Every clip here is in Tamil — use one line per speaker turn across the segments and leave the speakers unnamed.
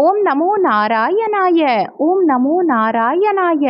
ஓம் நமோ நாராயணாய ஓம் நமோ நாராயணாய.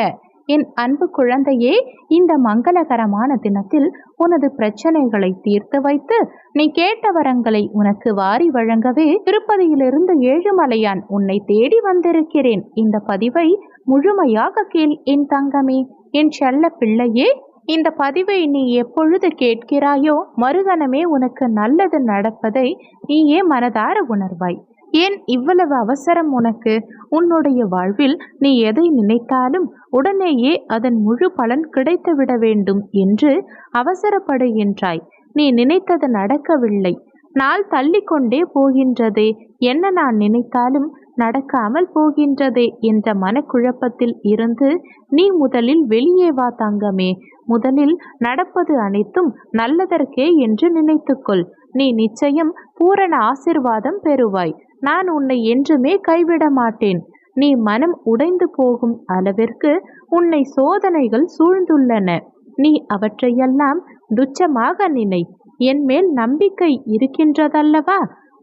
என் அன்பு குழந்தையே இந்த மங்களகரமான தினத்தில் உனது பிரச்சனைகளை தீர்த்து வைத்து நீ கேட்ட வரங்களை உனக்கு வாரி வழங்கவே திருப்பதியிலிருந்து ஏழுமலையான் உன்னை தேடி வந்திருக்கிறேன். இந்த பதிவை முழுமையாக கேள் என் தங்கமே. என் செல்ல பிள்ளையே இந்த பதிவை நீ எப்பொழுது கேட்கிறாயோ மறுகணமே உனக்கு நல்லது நடப்பதை நீயே மனதார உணர்வாய். ஏன் இவ்வளவு அவசரம் உனக்கு? உன்னுடைய வாழ்வில் நீ எதை நினைத்தாலும் உடனேயே அதன் முழு பலன் கிடைத்துவிட வேண்டும் என்று அவசரப்படுகின்றாய் நீ நினைத்தது நடக்கவில்லை. நாள் தள்ளிக்கொண்டே போகின்றதே. என்ன நான் நினைத்தாலும் நடக்காமல் போகின்றதே என்ற மனக்குழப்பத்தில் இருந்து நீ முதலில் வெளியே வா தங்கமே. முதலில் நடப்பது அனைத்தும் நல்லதற்கே என்று நினைத்துக்கொள். நீ நிச்சயம் பூரண ஆசிர்வாதம் பெறுவாய். நான் உன்னை என்றுமே கைவிட மாட்டேன். நீ மனம் உடைந்து போகும் அளவிற்கு உன்னை சோதனைகள் சூழ்ந்துள்ளன. நீ அவற்றையெல்லாம் துச்சமாக நினை. என் மேல் நம்பிக்கை இருக்கின்றதல்லவா?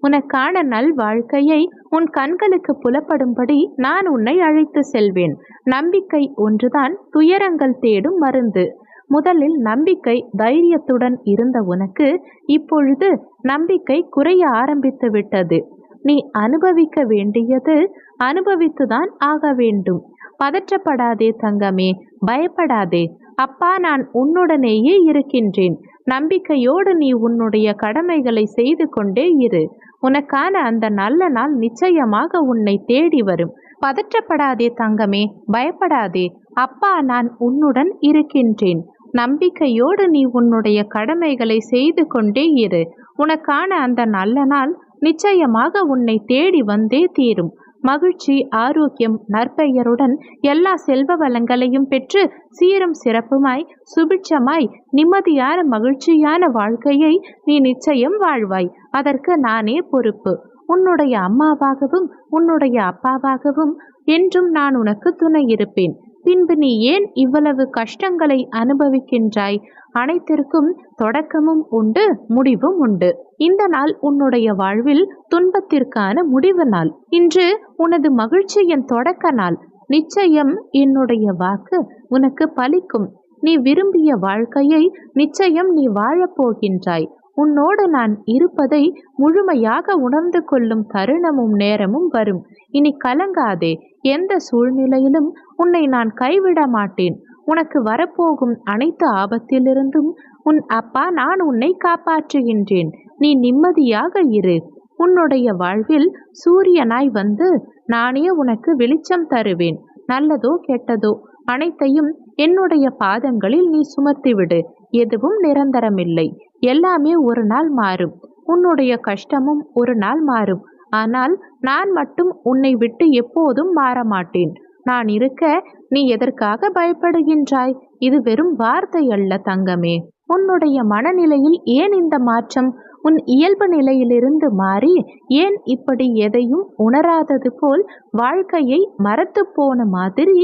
உனக்கான நல் வாழ்க்கையை உன் கண்களுக்கு புலப்படும்படி நான் உன்னை அழைத்து செல்வேன். நம்பிக்கை ஒன்றுதான் துயரங்கள் தேடும் மருந்து. முதலில் நம்பிக்கை தைரியத்துடன் இருந்த உனக்கு இப்பொழுது நம்பிக்கை குறைய ஆரம்பித்து விட்டது நீ அனுபவிக்க வேண்டியது அனுபவித்துதான் ஆக வேண்டும். பதற்றப்படாதே தங்கமே பயப்படாதே. அப்பா நான் உன்னுடனேயே இருக்கின்றேன். நம்பிக்கையோடு நீ உன்னுடைய கடமைகளை செய்து கொண்டே இரு. உனக்கான அந்த நல்ல நாள் நிச்சயமாக உன்னை தேடி வரும். பதற்றப்படாதே தங்கமே பயப்படாதே. அப்பா நான் உன்னுடன் இருக்கின்றேன். நம்பிக்கையோடு நீ உன்னுடைய கடமைகளை செய்து கொண்டே இரு. உனக்கான அந்த நல்ல நாள் நிச்சயமாக உன்னை தேடி வந்தே தீரும். மகிழ்ச்சி ஆரோக்கியம் நற்பெயருடன் எல்லா செல்வ வளங்களையும் பெற்று சீரும் சிறப்புமாய் சுபிட்சமாய் நிம்மதியான மகிழ்ச்சியான வாழ்க்கையை நீ நிச்சயம் வாழ்வாய். அதற்கு நானே பொறுப்பு. உன்னுடைய அம்மாவாகவும் உன்னுடைய அப்பாவாகவும் என்றும் நான் உனக்கு துணை இருப்பேன். பின்பு நீ ஏன் இவ்வளவு கஷ்டங்களை அனுபவிக்கின்றாய்? அனைத்திற்கும் தொடக்கமும் உண்டு முடிவும் உண்டு. இந்த நாள் உன்னுடைய வாழ்வில் துன்பத்திற்கான முடிவு நாள். இன்று உனது மகிழ்ச்சியின் தொடக்க நாள். நிச்சயம் என்னுடைய வாக்கு உனக்கு பலிக்கும். நீ விரும்பிய வாழ்க்கையை நிச்சயம் நீ வாழப்போகின்றாய் உன்னோடு நான் இருப்பதை முழுமையாக உணர்ந்து கொள்ளும் தருணமும் நேரமும் வரும். இனி கலங்காதே. எந்த சூழ்நிலையிலும் உன்னை நான் கைவிட மாட்டேன். உனக்கு வரப்போகும் அனைத்து ஆபத்திலிருந்தும் உன் அப்பா நான் உன்னை காப்பாற்றுகின்றேன். நீ நிம்மதியாக இரு. உன்னுடைய வாழ்வில் சூரியனாய் வந்து நானே உனக்கு வெளிச்சம் தருவேன். நல்லதோ கெட்டதோ அனைத்தையும் என்னுடைய பாதங்களில் நீ சுமத்திவிடு. எதுவும் நிரந்தரமில்லை. எல்லாமே ஒரு நாள் மாறும். உன்னுடைய கஷ்டமும் ஒரு நாள் மாறும். ஆனால் நான் மட்டும் உன்னை விட்டு எப்போதும் மாற மாட்டேன் நான் இருக்க நீ எதற்காக பயப்படுகின்றாய்? இது வெறும் வார்த்தை அல்ல தங்கமே. உன்னுடைய மனநிலையில் ஏன் இந்த மாற்றம்? உன் இயல்பு நிலையிலிருந்து மாறி ஏன் இப்படி எதையும் உணராதது போல் வாழ்க்கையை மறத்து போன மாதிரி?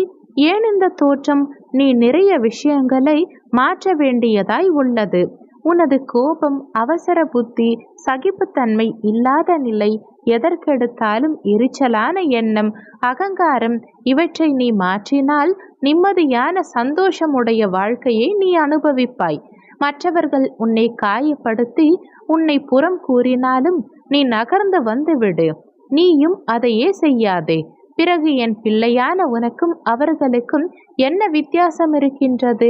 ஏன் இந்த தோற்றம்? நீ நிறைய விஷயங்களை மாற்ற வேண்டியதாய் உள்ளது. உனது கோபம் அவசர புத்தி சகிப்புத்தன்மை இல்லாத நிலை எதற்கெடுத்தாலும் எரிச்சலான எண்ணம் அகங்காரம் இவற்றை நீ மாற்றினால் நிம்மதியான சந்தோஷமுடைய வாழ்க்கையை நீ அனுபவிப்பாய். மற்றவர்கள் உன்னை காயப்படுத்தி உன்னை புறம் கூறினாலும் நீ நகர்ந்து வந்துவிடு. நீயும் அதையே செய்யாதே. பிறகு என் பிள்ளையான உனக்கும் அவர்களுக்கும் என்ன வித்தியாசம் இருக்கின்றது?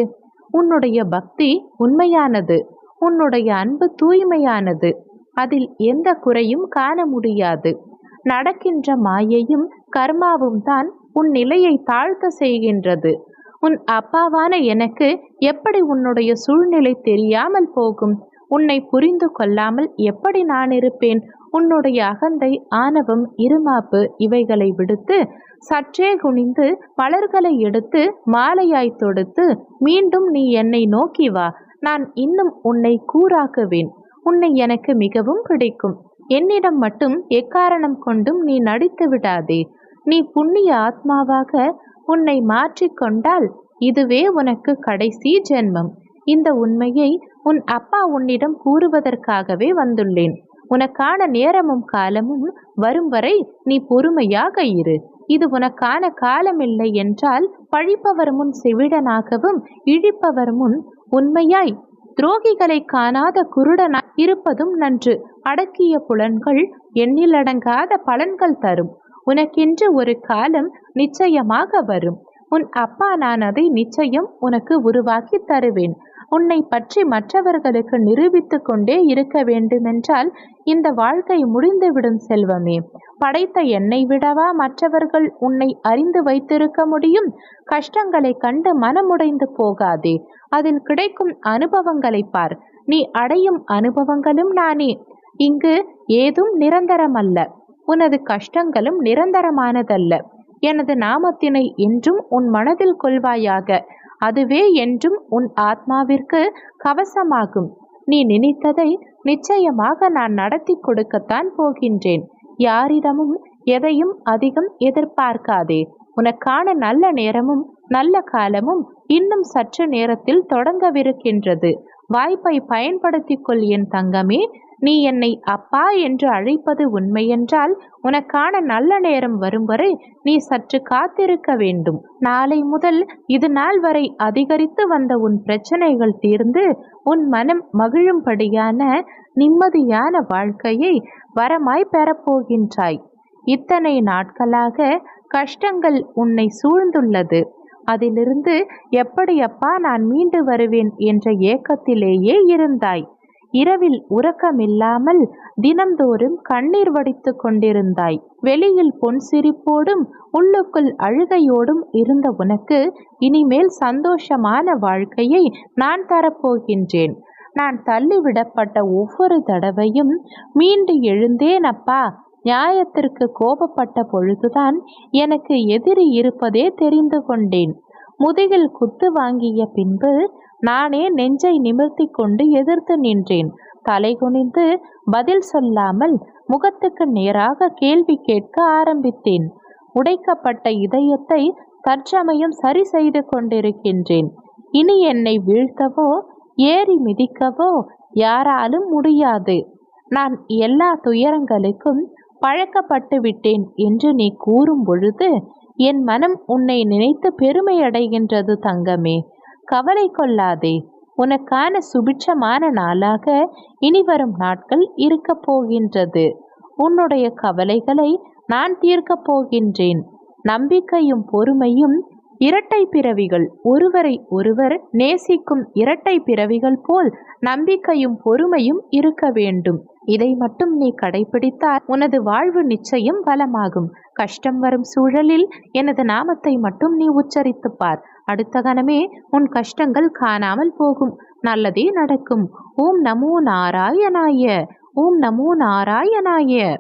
உன்னுடைய பக்தி உண்மையானது. உன்னுடைய அன்பு தூய்மையானது. அதில் எந்த குறையும் காண முடியாது. நடக்கின்ற மாயையும் கர்மாவும் தான் உன் நிலையை தாழ்த்த செய்கின்றது. உன் அப்பாவான எனக்கு எப்படி உன்னுடைய சூழ்நிலை தெரியாமல் போகும்? உன்னை புரிந்து கொள்ளாமல் எப்படி நான் இருப்பேன்? உன்னுடைய அகந்தை ஆணவம் இருமாப்பு இவைகளை விடுத்து சற்றே குனிந்து மலர்களை எடுத்து மாலையாய் தொடுத்து மீண்டும் நீ என்னை நோக்கி வா. நான் இன்னும் உன்னை கூறாக்குவேன். உன்னை எனக்கு மிகவும் பிடிக்கும். என்னிடம் மட்டும் எக்காரணம் கொண்டும் நீ நடித்து விடாதே. நீ புண்ணிய ஆத்மாவாக உன்னை மாற்றிக்கொண்டால் இதுவே உனக்கு கடைசி ஜென்மம். இந்த உண்மையை உன் அப்பா உன்னிடம் கூறுவதற்காகவே வந்துள்ளேன். உனக்கான நேரமும் காலமும் வரும் வரை நீ பொறுமையாக இரு. இது உனக்கான காலமில்லை என்றால் பழிப்பவர் முன் செவிடனாகவும் இழிப்பவர் முன் உண்மையாய் துரோகிகளை காணாத குருடனாய் இருப்பதும் நன்று. அடக்கிய புலன்கள் எண்ணிலடங்காத பலன்கள் தரும். உனக்கென்று ஒரு காலம் நிச்சயமாக வரும். உன் அப்பா நான் அதை நிச்சயம் உனக்கு உருவாக்கி தருவேன். உன்னை பற்றி மற்றவர்களுக்கு நிரூபித்து கொண்டே இருக்க வேண்டுமென்றால் இந்த வாழ்க்கை முடிந்துவிடும் செல்வமே. படைத்த என்னை விடவா மற்றவர்கள் உன்னை அறிந்து வைத்திருக்க முடியும்? கஷ்டங்களை கண்டு மனமுடைந்து போகாதே. அதில் கிடைக்கும் அனுபவங்களை பார். நீ அடையும் அனுபவங்களும் நானே. இங்கு ஏதும் நிரந்தரமல்ல. உனது கஷ்டங்களும் நிரந்தரமானதல்ல. எனது நாமத்தினை என்றும் உன் மனதில் கொள்வாயாக. அதுவே என்றும் உன் ஆத்மாவிற்கு கவசமாகும். நீ நினைத்ததை நிச்சயமாக நான் நடத்தி கொடுக்கத்தான் போகின்றேன். யாரிடமும் எதையும் அதிகம் எதிர்பார்க்காதே. உனக்கான நல்ல நேரமும் நல்ல காலமும் இன்னும் சற்று நேரத்தில் தொடங்கவிருக்கின்றது. வாய்ப்பை பயன்படுத்திக் கொள் என் தங்கமே. நீ என்னை அப்பா என்று அழைப்பது உண்மையென்றால் உனக்கான நல்ல நேரம் வரும் வரை நீ சற்று காத்திருக்க வேண்டும். நாளை முதல் இது நாள் வரை அதிகரித்து வந்த உன் பிரச்சனைகள் தீர்ந்து உன் மனம் மகிழும்படியான நிம்மதியான வாழ்க்கையை வரமாய் பெறப்போகின்றாய். இத்தனை நாட்களாக கஷ்டங்கள் உன்னை சூழ்ந்துள்ளது. அதிலிருந்து எப்படியப்பா நான் மீண்டு வருவேன் என்ற ஏக்கத்திலேயே இருந்தாய். இரவில் உறக்கமில்லாமல் தினந்தோறும் கண்ணீர் வடித்து கொண்டிருந்தாய். வெளியில் பொன் சிரிப்போடும் உள்ளுக்குள் அழுகையோடும் இருந்த உனக்கு இனிமேல் சந்தோஷமான வாழ்க்கையை நான் தரப்போகின்றேன். நான் தள்ளிவிடப்பட்ட ஒவ்வொரு தடவையும் மீண்டு எழுந்தேன் அப்பா. நியாயத்திற்கு கோபப்பட்ட பொழுதுதான் எனக்கு எதிரி இருப்பதே தெரிந்து கொண்டேன். முதுகில் குத்து வாங்கிய பின்பு நானே நெஞ்சை நிமிர்த்தி கொண்டு எதிர்த்து நின்றேன். தலை குனிந்து பதில் சொல்லாமல் முகத்துக்கு நேராக கேள்வி கேட்க ஆரம்பித்தேன். உடைக்கப்பட்ட இதயத்தை தற்சமயம் சரி செய்து கொண்டிருக்கின்றேன். இனி என்னை வீழ்த்தவோ ஏறி மிதிக்கவோ யாராலும் முடியாது. நான் எல்லா துயரங்களுக்கும் பழக்கப்பட்டு விட்டேன் என்று நீ கூறும் பொழுது என் மனம் உன்னை நினைத்து பெருமை அடைகின்றது தங்கமே. கவலை கொள்ளாதே. உனக்கான சுபிட்சமான நாளாக இனி வரும் நாட்கள் இருக்கப் போகின்றது. உன்னுடைய கவலைகளை நான் தீர்க்கப் போகின்றேன். நம்பிக்கையும் பொறுமையும் இரட்டை பிறவிகள் ஒருவரை ஒருவர் நேசிக்கும் இரட்டை பிறவிகள் போல் நம்பிக்கையும் பொறுமையும் இருக்க வேண்டும். இதை மட்டும் நீ கடைபிடித்தால் உனது வாழ்வு நிச்சயம் பலமாகும். கஷ்டம் வரும் சூழலில் எனது நாமத்தை மட்டும் நீ உச்சரித்து பார். அடுத்த கணமே உன் கஷ்டங்கள் காணாமல் போகும். நல்லதே நடக்கும். ஓம் நமோ நாராயணாய. ஓம் நமோ நாராயணாய.